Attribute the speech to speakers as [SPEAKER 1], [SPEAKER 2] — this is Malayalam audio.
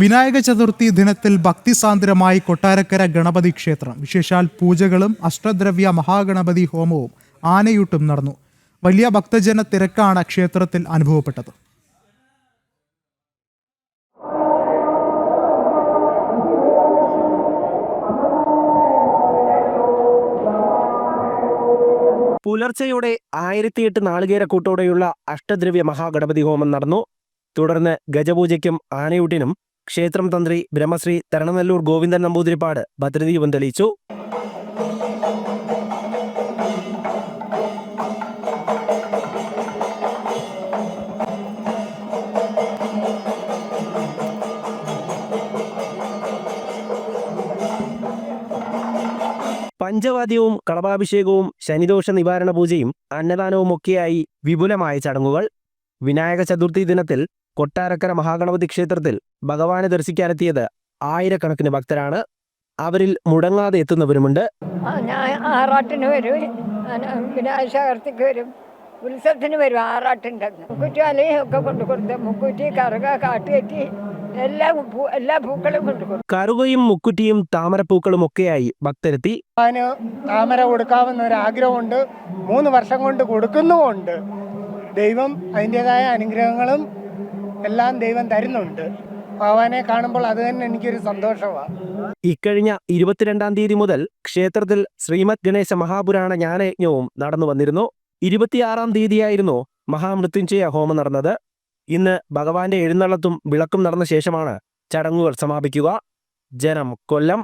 [SPEAKER 1] വിനായക ചതുർത്ഥി ദിനത്തിൽ ഭക്തിസാന്ദ്രമായി കൊട്ടാരക്കര ഗണപതി ക്ഷേത്രം. വിശേഷാൽ പൂജകളും അഷ്ടദ്രവ്യ മഹാഗണപതി ഹോമവും ആനയൂട്ടും നടന്നു. വലിയ ഭക്തജന തിരക്കാണ് ക്ഷേത്രത്തിൽ അനുഭവപ്പെട്ടത്.
[SPEAKER 2] പുലർച്ചെയോടെ ആയിരത്തിയെട്ട് നാളികേരക്കൂട്ടോടെയുള്ള അഷ്ടദ്രവ്യ മഹാഗണപതി ഹോമം നടന്നു. തുടർന്ന് ഗജപൂജയ്ക്കും ആനയൂട്ടിനും ക്ഷേത്രം തന്ത്രി ബ്രഹ്മശ്രീ തരണനെല്ലൂർ ഗോവിന്ദൻ നമ്പൂതിരിപ്പാട് ഭദ്രദീപം തെളിയിച്ചു. പഞ്ചവാദ്യവും കളഭാഭിഷേകവും ശനിദോഷ നിവാരണ പൂജയും അന്നദാനവും ഒക്കെയായി വിപുലമായ ചടങ്ങുകൾ. വിനായക ചതുർത്ഥി ദിനത്തിൽ കൊട്ടാരക്കര മഹാഗണപതി ക്ഷേത്രത്തിൽ ഭഗവാനെ ദർശിക്കാനെത്തിയത് ആയിരക്കണക്കിന് ഭക്തരാണ്. അവരിൽ മുടങ്ങാതെ എത്തുന്നവരുമുണ്ട്.
[SPEAKER 3] ഞാൻ ആറാട്ടിന് വരും. ചതുർത്ഥിക്ക് വരും. ഉത്സവത്തിന് വരും ആറാട്ടുണ്ടെന്ന് മുക്കുറ്റി അലയും ഒക്കെ കൊണ്ടു കൊടുത്ത് മുക്കുറ്റി കറുക കാട്ടുകറ്റി എല്ലാ എല്ലാ പൂക്കളും കൊണ്ടു കൊടുക്കും
[SPEAKER 2] കറുകയും മുക്കുറ്റിയും താമരപ്പൂക്കളും ഒക്കെയായി ഭക്തരെത്തി.
[SPEAKER 4] അതിന് താമര കൊടുക്കാവുന്ന ഒരു ആഗ്രഹമുണ്ട്. മൂന്ന് വർഷം കൊണ്ട് കൊടുക്കുന്നുമുണ്ട്. ദൈവം അതിന്റെതായ അനുഗ്രഹങ്ങളും എല്ലാം ദൈവം തരുന്നുണ്ട്. ഭഗവാനെ കാണുമ്പോൾ അത് തന്നെ എനിക്കൊരു സന്തോഷമാണ്
[SPEAKER 2] ഇക്കഴിഞ്ഞ ഇരുപത്തിരണ്ടാം തീയതി മുതൽ ക്ഷേത്രത്തിൽ ശ്രീമദ് ഗണേശ മഹാപുരാണ ജ്ഞാനയജ്ഞവും നടന്നു വന്നിരുന്നു. ഇരുപത്തിയാറാം തീയതിയായിരുന്നു മഹാമൃത്യുഞ്ജയ ഹോമം നടന്നത്. ഇന്ന് ഭഗവാന്റെ എഴുന്നള്ളത്തും വിളക്കും നടന്ന ശേഷമാണ് ചടങ്ങുകൾ സമാപിക്കുക. ജനം കൊല്ലം.